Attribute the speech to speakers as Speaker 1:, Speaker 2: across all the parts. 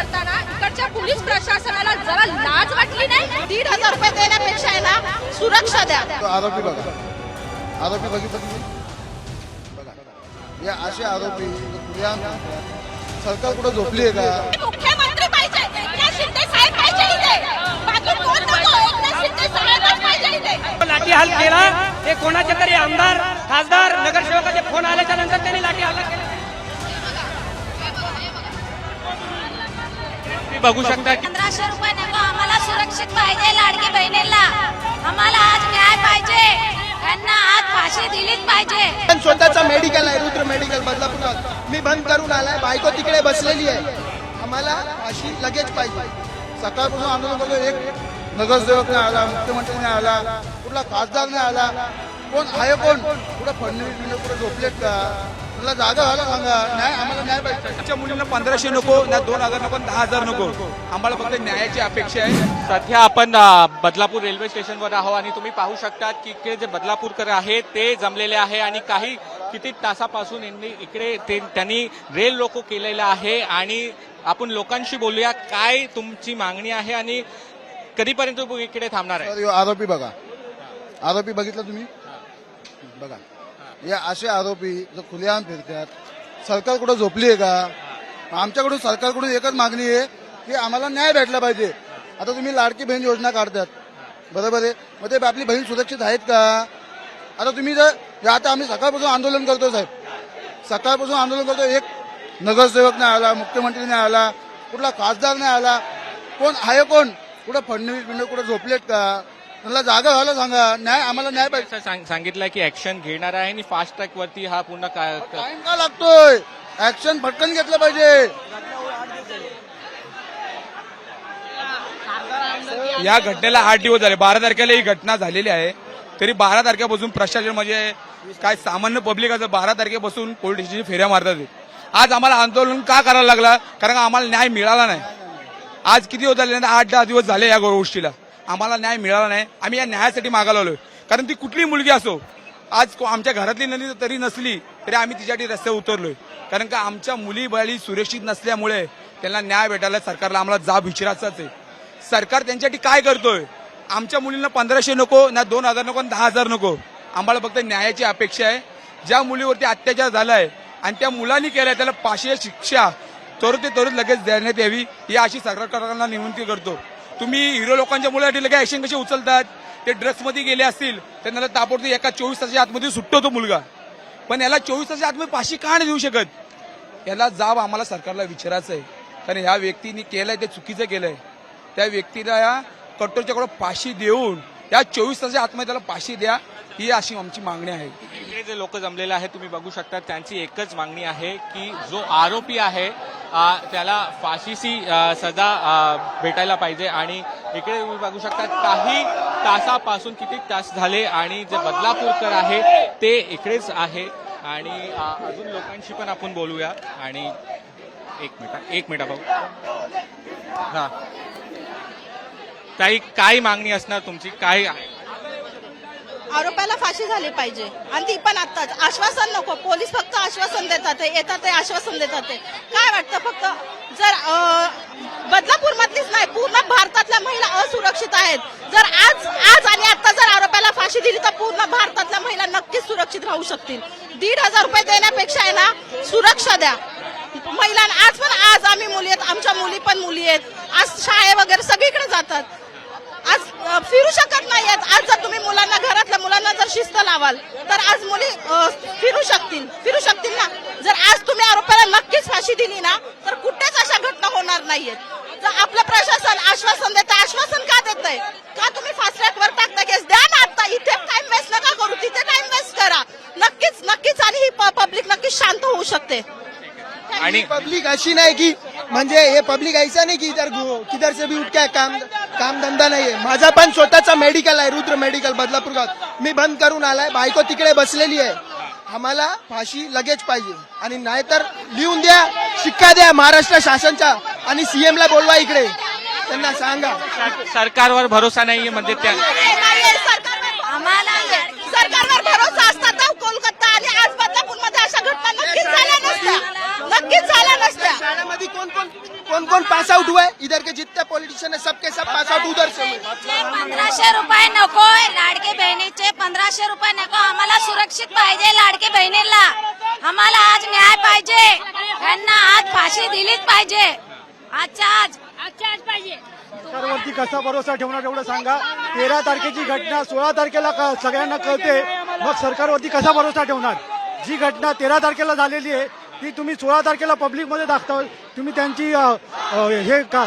Speaker 1: करताना इकडच्या पोलीस प्रशासनाला जरा लाज वाटली नाही? दीड हजार रुपये देण्यापेक्षा आहे ना सुरक्षा द्या.
Speaker 2: आरोपी बघा. आरोपी बघितलं तुम्ही? बघा. हे असे आरोपी सरकार कुठं झोपली आहे का?
Speaker 1: मुख्यमंत्री पाहिजे. एकनाथ शिंदे साहेब पाहिजे इथे. बाकी कोण नको एकनाथ शिंदे साहेबच पाहिजे इथे.
Speaker 3: लाठीहाल केला. ते कोणाचे तरी आमदार खासदार नगरसेवकाचे फोन आल्याच्यानंतर त्यांनी लाठीहाल केला.
Speaker 4: तुम्ही बघू शकता की
Speaker 5: पंधराशे रुपये नको आम्हाला सुरक्षित पाहिजे लाडकी बहिणीला आम्हाला आज न्याय पाहिजे. यांना आज फाशी दिलीच पाहिजे.
Speaker 6: पण स्वतःचा मेडिकल आहे रुद्र मेडिकल बदलापुरात मी बंद करून आलाय बायको तिकडे बसलेली आहे. आम्हाला अशी लगेच पाहिजे.
Speaker 2: सकाळपासून आंदोलन करतो एक नगरसेवक नाही आला मुख्यमंत्री नाही आला कुठला खासदार नाही आला. कोण आहे कोण? कुठं फडणवीस कुठं झोपलेत का? तुला जागा झाला सांगा. न्याय आम्हाला न्याय पाहिजे.
Speaker 7: आमच्या मुलींना पंधराशे नको ना दोन हजार नको दहा हजार नको. आम्हाला फक्त न्यायाची अपेक्षा आहे.
Speaker 4: सध्या आपण अ, बदलापूर रेल्वे स्टेशनवर आहोत आणि तुम्ही पाहू शकतात की इकडे जे बदलापूरकर आहेत ते जमलेले आहे आणि काही किती तासापासून यांनी इकडे ते त्यांनी रेल लोको केलेलं आहे आणि आपण लोकांशी बोलूया काय तुमची मागणी आहे आणि कधीपर्यंत तुम्ही इकडे थांबणार आहे?
Speaker 2: आरोपी बघा. आरोपी बघितलं तुम्ही? बघा. हे असे आरोपी जो खुलेआम फिरतात. सरकार कुठं झोपली आहे का? आमच्याकडून सरकारकडून एकच मागणी आहे की आम्हाला न्याय भेटला पाहिजे. आता तुम्ही लाडकी बहीण योजना काढतात. बरोबर आहे? मग ते आपली बहीण सुरक्षित आहेत का? आता तुम्ही जर आता आम्ही सकाळपासून आंदोलन करतो साहेब. सकाळपासून आंदोलन करतो एक नगरसेवक नाही आला मुख्यमंत्री नाही आला कुठला खासदार नाही आला. कोण आहे कोण? कुठं फडणवीस बिंड कुठं झोपलेत का? त्यांना जागा व्हायला सांगा. न्याय आम्हाला न्याय पाहिजे.
Speaker 4: सांगितलं की ऍक्शन घेणार आहे आणि फास्ट ट्रॅक वरती हा पूर्ण का- का-
Speaker 2: टाइम का लागतोय? ऍक्शन फटकन घेतलं पाहिजे.
Speaker 7: या घटनेला आठ दिवस झाले. बारा तारखेला ही घटना झालेली आहे. तरी बारा तारखेपासून प्रशासन म्हणजे काय सामान्य पब्लिक असं बारा तारखेपासून पोलीस स्टेशनची फेऱ्या मारतात. आज आम्हाला आंदोलन का करायला लागला? कारण का आम्हाला न्याय मिळाला नाही. आज किती दिवस झाले? आठ दहा दिवस झाले या गोष्टीला. आम्हाला न्याय मिळाला नाही. आम्ही या न्यायासाठी मागायला आलोय. कारण ती कुठली मुलगी असो आज को- आमच्या घरातली नली तरी नसली तरी आम्ही तिच्यासाठी रस्त्यावर उतरलोय. कारण का आमच्या मुली बळी सुरक्षित नसल्यामुळे त्यांना न्याय भेटायला सरकारला आम्हाला जाब विचारायचाच आहे. सरकार त्यांच्यासाठी काय करतोय? आमच्या मुलींना पंधराशे नको ना दोन हजार नको आणि दहा हजार नको. आम्हाला फक्त न्यायाची अपेक्षा आहे. ज्या मुलीवरती अत्याचार झालाय आणि त्या मुलांनी केलाय त्याला पाचशे शिक्षा त्वरित ते त्वरित लगेच देण्यात यावी ही अशी सरकारला विनंती करतो. तुम्ही हिरो लोकांच्या मुलासाठी लगेच ऍक्शन कसे उचलतात? ते ड्रग्समध्ये गेले असतील तर त्याला ताबडतोब एका चोवीस तासाच्या आतमध्ये सुटतो तो मुलगा. पण याला चोवीस तासाच्या आतमध्ये पाशी का नाही देऊ शकत? याला जाब आम्हाला सरकारला विचारायचं आहे. कारण ह्या व्यक्तीने केलंय ते चुकीचं केलंय. त्या व्यक्तीला या कट्टरच्याकडे फाशी देऊन या चोवीस तासाच्या आतमध्ये त्याला फाशी द्या. ही अशी आमची मागणी आहे.
Speaker 4: इकडे जे लोक जमलेले आहेत तुम्ही बघू शकता त्यांची एकच मागणी आहे की जो आरोपी आहे त्याला फाशीची सजा भेटायला पाहिजे. आणि इकडे तुम्ही बघू शकता काही तासापासून किती तास झाले आणि जे बदलापूरकर आहे ते इकडेच आहे. आणि अजून लोकांशी पण आपण बोलूया. आणि एक मिनिट एक मिनिट भाऊ. हा. ताई काय मागणी असणार तुमची? काय आहे?
Speaker 1: आरोपाला फाशी झाली पाहिजे. आणि ती पण आताच आश्वासन नको. पोलीस फक्त आश्वासन देतात येतात ते आश्वासन देतात काय वाटतं फक्त? जर बदलापूर मधलीच नाही पूर्ण भारतातल्या महिला असुरक्षित आहेत. जर आज आज आणि आता जर आरोपाला फाशी दिली तर पूर्ण भारतातल्या महिला नक्कीच सुरक्षित राहू शकतील. दीड हजार रुपये देण्यापेक्षा आहे ना सुरक्षा द्या. महिलांना आज पण आज आम्ही मुली आहेत. आमच्या मुली पण मुली आहेत. आज शाळे वगैरे सगळीकडे जातात. आज फिरू शकत नाहीयेत. आज जर तुम्ही मुलांना घरातल्या मुलांना जर शिस्त लावाल तर आज मुली फिरू शकतील. फिरू शकतील ना? जर आज तुम्ही आरोपाला नक्कीच फाशी दिली ना तर कुठेच अशा घटना होणार नाहीयेत. जर आपलं प्रशासन आश्वासन देतं आश्वासन का देतंय का तुम्ही फास्ट ट्रॅकवर टाकता? केस द्या ना आता. इथे टाइम वेस्ट नका करू. तिथे टाइम वेस्ट करा. नक्कीच नक्कीच आणि ही पब्लिक नक्कीच शांत होऊ शकते.
Speaker 4: आणि
Speaker 6: पब्लिक अशी नाही की म्हणजे हे पब्लिक ऐसा नाही की इधर किधर से भी उठ के काम काम धंदा नाहीये. माझा पण स्वतःचा मेडिकल आहे रुद्र मेडिकल बदलापुरात मी बंद करून आलाय बायको तिकडे बसलेली आहे. आम्हाला फाशी लगेच पाहिजे. आणि नाहीतर लिहून द्या शिक्का द्या महाराष्ट्र शासनचा आणि सीएम ला बोलवा इकडे. त्यांना सांगा.
Speaker 4: सरकारवर भरोसा नाहीये म्हणजे त्या
Speaker 5: आम्हाला
Speaker 1: सरकारवर भरोसा असता तर कोलकाता आणि आज बदलापूरमध्ये अशा घटना नक्कीच झाल्या नसत्या. नक्कीच झाल्या नसत्या.
Speaker 6: शाळेमध्ये कोण कोण कोण कोण पास पॉलिटिशियन है सबके सब पास आउट उधर से हुए।
Speaker 5: पंधराशे रुपये नकोय लाडके बहिणीचे पंधराशे रुपये नको आम्हाला सुरक्षित पाहिजे लाडके बहिणीला. आम्हाला आज न्याय पाहिजे. यांना आज फाशी दिलीच पाहिजे. आजच्या आज आजच्या आज पाहिजे.
Speaker 8: सरकारवरती कसा भरोसा ठेवणार एवढं सांगा. तेरा तारखेची घटना सोळा तारखेला क- सगळ्यांना कळते. मग सरकारवरती कसा भरोसा ठेवणार? जी घटना तेरा तारखेला झालेली आहे ती तुम्ही सोळा तारखेला पब्लिकमध्ये दाखता तुम्ही त्यांची हे का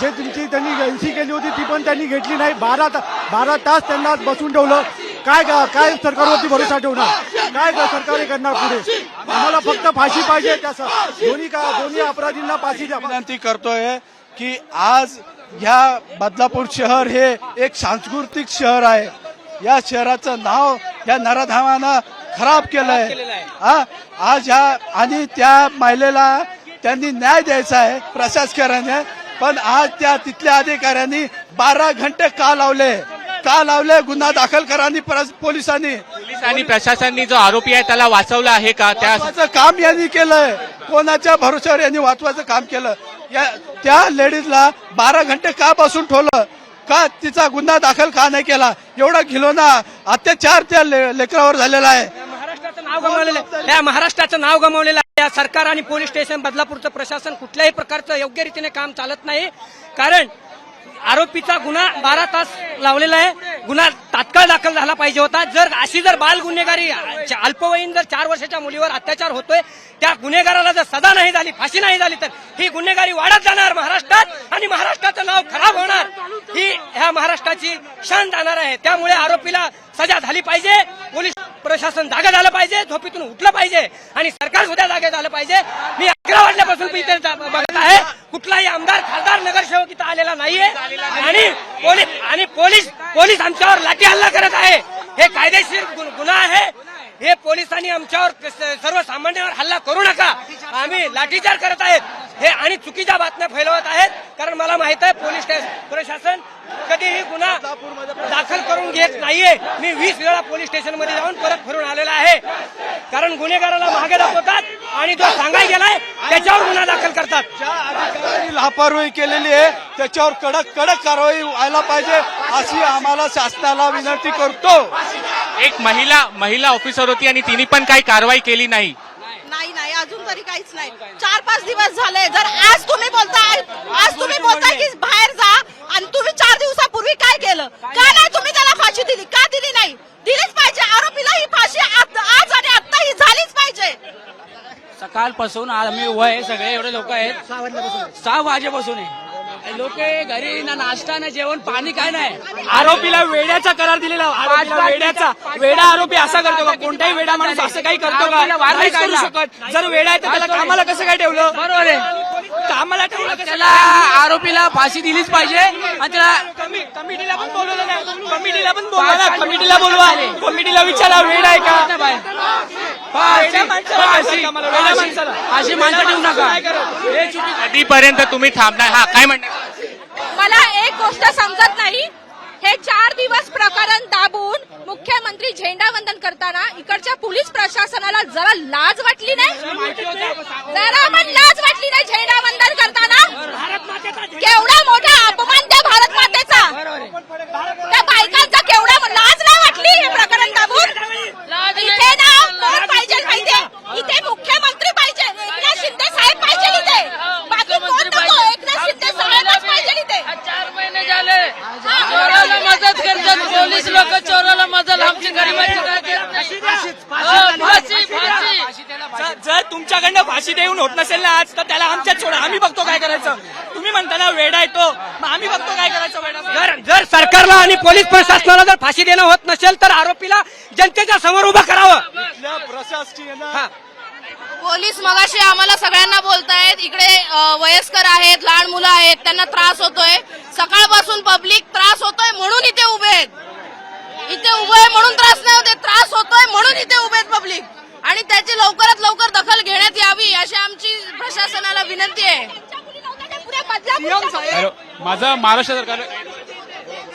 Speaker 8: जे तुमची त्यांनी एनसी केली होती ती पण त्यांनी घेतली नाही. बारा ता- बारा तास त्यांना बसून ठेवलं. काय का- काय सरकारवरती भरोसा ठेवणार? काय सरकार हे करणार पुढे? आम्हाला फक्त फाशी पाहिजे त्याचं दोन्ही का दोन्ही अपराधींना फाशी द्या.
Speaker 9: विनंती करतोय की आज ह्या बदलापूर शहर हे एक सांस्कृतिक शहर आहे. या शहराचं नाव या नराधामानं खराब केलंय. हा? आज ह्या आणि त्या महिलेला त्यांनी न्याय द्यायचा आहे प्रशासकाराने पण आज त्या तिथल्या अधिकाऱ्यांनी बारा घंटे का लावले? का लावले? गुन्हा दाखल करा पोलिसांनी.
Speaker 4: पोलीस आणि प्रशासनाने जो आरोपी आहे त्याला वाचवलं आहे का? त्या
Speaker 9: वाचवायचं काम यांनी केलंय. कोणाच्या भरोश्यावर यांनी वाचवायचं काम केलं? या त्या लेडीजला बारा घंटे का बसून ठेवलं? का तिचा गुन्हा दाखल का नाही केला? एवढा घिलोना अत्याचार त्या लेकरावर झालेला आहे.
Speaker 3: महाराष्ट्राचं नाव गमावलेलं आहे. महाराष्ट्राचं नाव गमावलेलं आहे. या सरकार आणि पोलीस स्टेशन बदलापूरचं प्रशासन कुठल्याही प्रकारचं योग्य रीतीने काम चालत नाही. कारण आरोपीचा गुन्हा बारा तास लावलेला आहे. गुन्हा तात्काळ दाखल झाला पाहिजे होता. जर अशी जर बाल गुन्हेगारी अल्पवयीन जर चार वर्षाच्या मुलीवर अत्याचार होतोय त्या गुन्हेगाराला जर सदा नाही झाली फाशी नाही झाली तर ही गुन्हेगारी वाढत जाणार महाराष्ट्रात आणि महाराष्ट्राचं नाव खराब होणार. ही ह्या महाराष्ट्राची शान जाणार आहे. त्यामुळे आरोपीला सजा झाली पाहिजे. पोलीस प्रशासन जागा झालं पाहिजे झोपीतून उठलं पाहिजे आणि सरकार सुद्धा जागे झालं पाहिजे. मी अकरा वाजल्यापासून मी इथे बघत आहे. कुठलाही आमदार खासदार नगरसेवक इथं आलेला नाहीये. आणि पोलीस आणि पोलीस पोलीस आमच्यावर लाठी हल्ला करत आहे. हे कायदेशीर गुन्हा आहे. हे पोलिसांनी आमच्यावर सर्वसामान्यांवर हल्ला करू नका. आम्ही लाठीचार करत आहेत. हे आणि चुकीच्या बातम्या फैलवत आहेत. कारण मला माहीत आहे पोलीस स्टे- प्रशासन कधीही गुन्हा दाखल करून घेत नाहीये. मी वीस वेळा पोलीस स्टेशनमध्ये जाऊन परत फिरून आलेला आहे. कारण गुन्हेगाराला मागे दाखवतात आणि जो सांगाय गेलाय त्याच्यावर गुन्हा दाखल करतात.
Speaker 9: ज्या अधिकाऱ्यांनी लापरवाही केलेली आहे त्याच्यावर कडक कडक कारवाई व्हायला पाहिजे अशी आम्हाला शासनाला विनंती करतो.
Speaker 4: एक महिला महिला ऑफिसर होती आणि तिने पण काही कारवाई केली नाही.
Speaker 1: अजून तरी काहीच नाही. चार पाच दिवस झाले. जर आज तुम्ही बोलताय आज तुम्ही बोलताय की बाहेर जा आणि तुम्ही चार दिवसापूर्वी काय केलं? का नाही तुम्ही त्याला फाशी दिली? का दिली नाही? दिलीच पाहिजे. आरोपीला ही फाशी आज आणि आता ही झालीच पाहिजे.
Speaker 10: सकाळपासून आम्ही उभं आहे. सगळे एवढे लोक आहेत. सहा वाजेपासून आहे. लोक घरी ना नाश्ता ना जेवण पाणी काय नाही.
Speaker 3: आरोपीला वेड्याचा करार दिलेला आरोपीला वेड्याचा. वेडा आरोपी असा करतो का? कोणताही वेडा माणूस असं काही करतो का? नाहीच करू. शकत. जर वेडा आहे तर त्याला कामाला कसं काय ठेवलं?
Speaker 10: बरोबर आहे.
Speaker 3: कामाला ठेवलं कसं
Speaker 10: त्याला आरोपीला फाशी दिलीच पाहिजे आणि त्याला
Speaker 3: कमी- कमिटीला पण बोलवलं नाही. कमिटीला पण बोलवा ना. कमिटीला बोलवा. कमिटीला विचारा वेळ आहे का? वेड्या माणसाला काय
Speaker 10: फाशी.
Speaker 3: सांगा मला, वेड्या माणसाला.
Speaker 10: अशी माणसं ठेवू नका?
Speaker 3: हे चुकीचं
Speaker 4: कधीपर्यंत तुम्ही थांबणार. हा काय म्हणणार?
Speaker 11: मला एक गोष्ट समजत नाही. हे चार दिवस प्रकरण दाबून मुख्यमंत्री झेंडावंदन करताना इकडच्या पोलीस प्रशासनाला जरा लाज वाटली नाही? जरा पण लाज वाटली नाही झेंडावंदन करताना? केवढा मोठा अपमान त्या भारत मातेचा? त्या बायकांचा केवढा लाज नाही वाटली हे प्रकरण दाबून? इथे ना कोण पाहिजे माहितीये? इथे मुख्यमंत्री पाहिजे एकनाथ शिंदे साहेब पाहिजे इथे बाकी कोण नको एकनाथ शिंदे साहेबच पाहिजे इथे
Speaker 10: चार महिने झाले चोराला मदत करतात पोलीस लोक चोराला मदत आमची गरीबाची काय करत नाही. हो, फाशी फाशी
Speaker 3: जर- जर तुमच्याकडनं फाशी देऊन होत नसेल ना आज तर त्याला आमच्यात सोडा. आम्ही बघतो काय करायचं. तुम्ही म्हणता ना वेडा येतो मग आम्ही बघतो काय करायचं वेडा जर जर सरकारला आणि पोलीस प्रशासनाला जर फाशी देणं होत नसेल तर आरोपीला जनतेच्या समोर उभं करावं.
Speaker 9: प्रशासकीय
Speaker 3: हा.
Speaker 11: पोलीस मगाशी आम्हाला सगळ्यांना बोलतायत इकडे वयस्कर आहेत लहान मुलं आहेत त्यांना त्रास होतोय. सकाळपासून पब्लिक त्रास होतोय म्हणून इथे उभे आहेत. इथे उभे आहे म्हणून त्रास नाही होते त्रास होतोय म्हणून इथे उभे आहेत पब्लिक. आणि त्याची लवकरात लवकर दखल घेण्यात यावी अशी आमची प्रशासनाला विनंती आहे.
Speaker 4: माझं महाराष्ट्र सरकार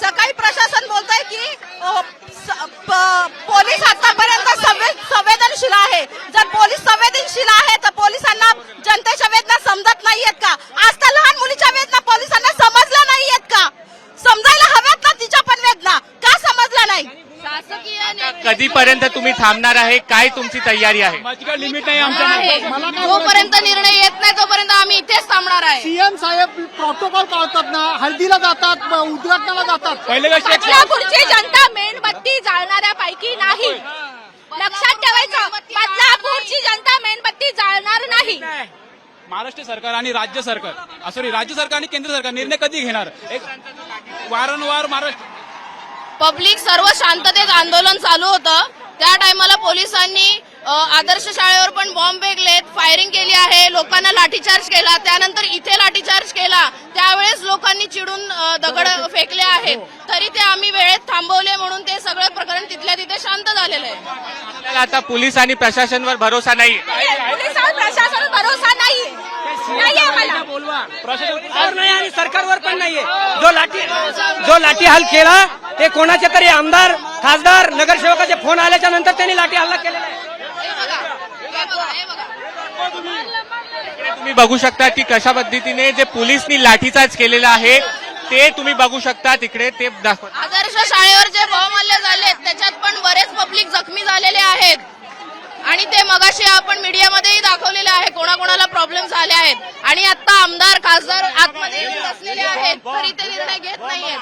Speaker 1: सकाळी प्रशासन बोलतंय की अ, स- प- पोलीस आतापर्यंत संवे- संवेदनशील आहे. जर पोलीस संवेदनशील आहे तर पोलिसांना जनतेच्या वेदना समजत नाहीयेत का? आज तर लहान मुलीच्या वेदना पोलिसांना समज
Speaker 4: कधीपर्यंत तुम्ही थांबणार आहे? काय तुमची तयारी आहे?
Speaker 10: लिमिट नाही
Speaker 5: जोपर्यंत निर्णय येत नाही तोपर्यंत आम्ही इथेच थांबणार आहे.
Speaker 12: सीएम साहेब प्रोटोकॉल पाळतात ना हळदीला जातात उद्घाटनाला जातात.
Speaker 10: पहिले कशी
Speaker 11: बदलापूरची जनता मेणबत्ती जाळणाऱ्यापैकी नाही. लक्षात ठेवायचं बदलापूरची जनता मेणबत्ती जाळणार नाही.
Speaker 10: महाराष्ट्र सरकार आणि राज्य सरकार सॉरी राज्य सरकार आणि केंद्र सरकार निर्णय कधी घेणार? एक वारंवार महाराष्ट्र
Speaker 5: पब्लिक सर्व शांततेत आंदोलन चालू होतं. त्या टायमाला पोलिसांनी आदर्श शाळेवर पण बॉम्ब फेकलेत फायरिंग केली आहे लोकांना लाठीचार्ज केला त्यानंतर इथे लाठीचार्ज केला त्यावेळेस लोकांनी चिडून दगड फेकले आहेत. तरी ते आम्ही वेळेत थांबवले म्हणून ते सगळं प्रकरण तिथल्या तिथे शांत झालेलं आहे.
Speaker 4: आपल्याला आता पोलीस आणि प्रशासनवर भरोसा नाही.
Speaker 11: पोलिसांवर प्रशासन भरोसा नाही. नाही
Speaker 3: आणि सरकारवर पण नाहीये. जो लाठी जो लाठी हाल केला ते कोणाचे तरी आमदार खासदार नगरसेवकाचे फोन आल्याच्यानंतर त्यांनी लाठी हल्ला केलेला आहे.
Speaker 4: तुम्ही बघू शकता की कशा पद्धतीने जे पोलिसनी लाठीचार्ज केलेला आहे ते तुम्ही बघू शकता तिकडे ते दाखवा
Speaker 5: आदर्श शाळेवर जे बॉम्ब हल्ले झालेत त्याच्यात पण बरेच पब्लिक जखमी झालेले आहेत. आणि ते मगाशी आपण मीडियामध्येही दाखवलेले आहे कोणाकोणाला प्रॉब्लेम झाले आहेत. आणि आता आमदार खासदार आतमध्ये बसलेले आहेत. तरी ते निर्णय घेत नाहीयेत.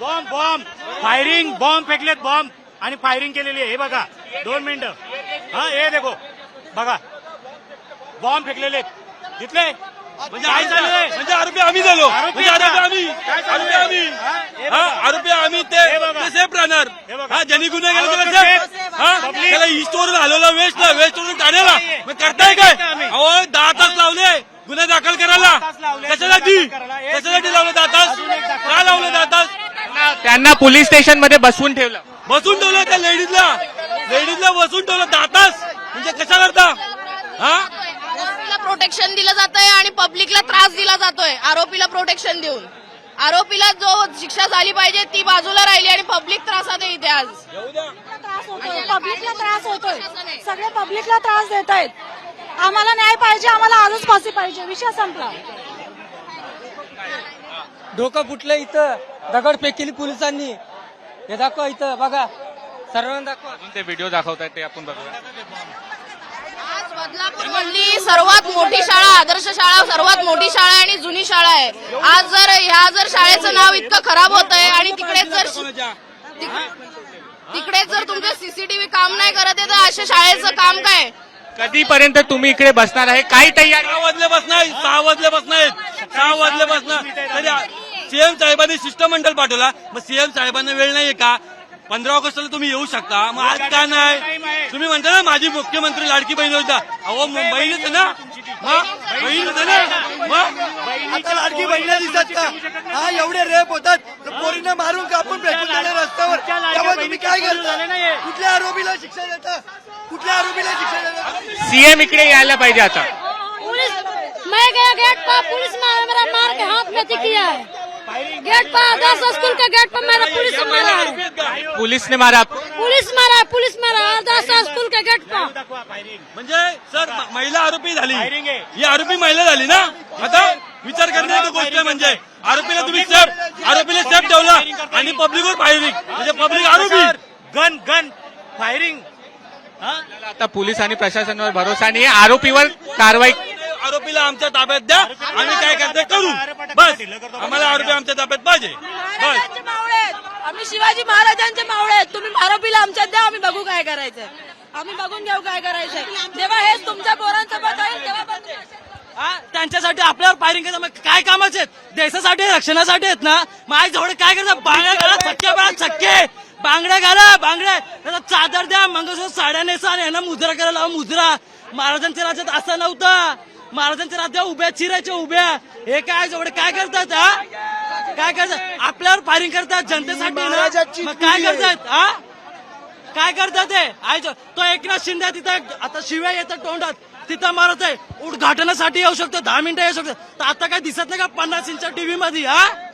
Speaker 12: बॉम्ब बॉम्ब फायरिंग बॉम्ब फेकलेत बॉम्ब. आणि फायरिंग केलेली आहे. हे बघा. दोन मिनिटं. हा हे देखो. बघा. बॉम्ब फेकलेले आहेत. दिसले म्हणजे काय झालंय
Speaker 13: म्हणजे आरोपी आम्ही झालो.
Speaker 12: आरोपी
Speaker 13: म्हणजे आरोपी. आम्ही. आरोपी? आम्ही.
Speaker 12: हा?
Speaker 13: आरोपी आम्ही ते
Speaker 12: हे
Speaker 13: सेफ राहणार.
Speaker 12: हे बघा.
Speaker 13: हा ज्यांनी गुन्हे केले त्याला. हा ईस्टवरून घालवला वेस्टला वेस्टवरून ठाण्याला. मग करताय काय. अहो दहा तास लावले. गुन्हे दाखल करायला. कशासाठी? कशासाठी लावले दहा तास?
Speaker 12: अजून एक दाखल
Speaker 13: का लावले दहा तास?
Speaker 4: त्यांना पोलीस स्टेशनमध्ये बसवून ठेवलं.
Speaker 13: बसून ठेवलं त्या लेडीजला. लेडीजला बसून ठेवलं दहा तास. म्हणजे कशा करता? हा?
Speaker 5: प्रोटेक्शन दिलं जात आहे आणि पब्लिकला त्रास दिला जातोय. आरोपीला प्रोटेक्शन देऊन. आरोपीला जो शिक्षा झाली पाहिजे ती बाजूला राहिली आणि पब्लिक त्रासात आहे इथे आज.
Speaker 14: त्रास होतोय. पब्लिकला त्रास होतोय. सगळे पब्लिकला त्रास देत आहेत आम्हाला न्याय पाहिजे आम्हाला आजच फाशी पाहिजे. विषय संपला.
Speaker 3: डोकं फुटलं इथं. दगडफेक केली पोलिसांनी. हे दाखवा इथं. बघा. सर्वांना दाखवा.
Speaker 4: ते व्हिडिओ दाखवतायत ते आपण बघूया.
Speaker 5: आज बदलापूर मधली सर्वात मोठी शाळा आदर्श शाळा सर्वात मोठी शाळा आणि जुनी शाळा आहे. आज जर ह्या जर शाळेचं नाव इतकं खराब होत आहे आणि तिकडेच जर तिकडेच जर तुमचं सीसीटीव्ही काम नाही करत आहे तर अशा शाळेचं काम काय?
Speaker 4: कधीपर्यंत तुम्ही इकडे बसणार आहे? काय तयारी
Speaker 13: सहा वाजले बसणार सहा वाजले बसणार सहा वाजले बसणार. तरी सीएम साहेबांनी शिष्टमंडळ पाठवला. मग सीएम साहेबांना वेळ नाहीये का? पंधरा ऑगस्टला तुम्ही येऊ शकता. मग आज का नाही? तुम्ही म्हणता ना माझी मुख्यमंत्री लाडकी बहीण होता अहो आहे ना? मग? बहीणच आहे ना? मग?
Speaker 15: दिसत का? हा एवढे रेप होतात. पोरीनं मारून कापून फेकून देणार रस्त्यावर? तेव्हा तुम्ही काय करता? कुठल्या आरोपीला शिक्षा देता? कुठल्या आरोपीला शिक्षा देता?
Speaker 4: सीएम इकडे यायला पाहिजे आता.
Speaker 14: पुलिस मैं गया गेट पर पुलिस ने मेरा मार के हाथ में किया है। गेट पर आदर्श स्कूल के गेट पर मेरा पुलिस ने मारा है।
Speaker 4: पोलिसने मारा।
Speaker 14: पुलिस मारा है पुलिस मारा आदर्श स्कूल के गेट पर।
Speaker 13: म्हणजे सर महिला आरोपी झाली. ही आरोपी महिला झाली ना? आता विचार करण्याची गोष्ट आहे म्हणजे आरोपीला तुम्ही सेफ आरोपीला सेफ ठेवला आणि पब्लिकवर फायरिंग म्हणजे पब्लिक आरोपी.
Speaker 12: गन गन फायरिंग
Speaker 4: आता पोलीस आणि प्रशासनावर भरोसा नाही आरोपीवर कारवाई
Speaker 13: आरोपीला आमच्या ताब्यात द्या. आम्ही काय करते करू. बस. आम्हाला आरोपी आमच्या ताब्यात पाहिजे. बस.
Speaker 14: महाराजांचे मावळे आहेत. आम्ही शिवाजी महाराजांचे मावळे आहेत. तुम्ही आरोपीला आमच्यात द्या. आम्ही बघू काय करायचंय. आम्ही बघून घेऊ काय करायचंय. जेव्हा हेच तुमच्या पोरांसोबत होईल तेव्हा बघू.
Speaker 10: त्यांच्यासाठी आपल्यावर फायरिंग करतात मग काय कामाचे आहेत? देशासाठी रक्षणासाठी आहेत ना? माझ्या जवळ काय करतात? बांगड्या घाला चक्के बाळा चक्के बांगड्या घाला बांगड्या! त्याला चादर द्या मंगळसूत्र साड्या नेसा आणि यांना मुद्रा करायला लावा मुद्रा. महाराजांच्या राज्यात असं नव्हतं. महाराजांच्या राज्यात उभ्या चिरायच्या उभ्या. हे काय जवळ काय करतात हा? काय करतात? आपल्यावर फायरिंग करतात जनतेसाठी मग काय. करतात हा? काय करतात ते? आय जो- तो एकनाथ शिंदे तिथं आता शिव्या येतात तोंडात. तिथं मारत आहे. उद्घाटनासाठी येऊ शकतो दहा मिनिटं येऊ शकतो. तर आता काय दिसत नाही का पन्नास इंच टीव्ही मध्ये हा?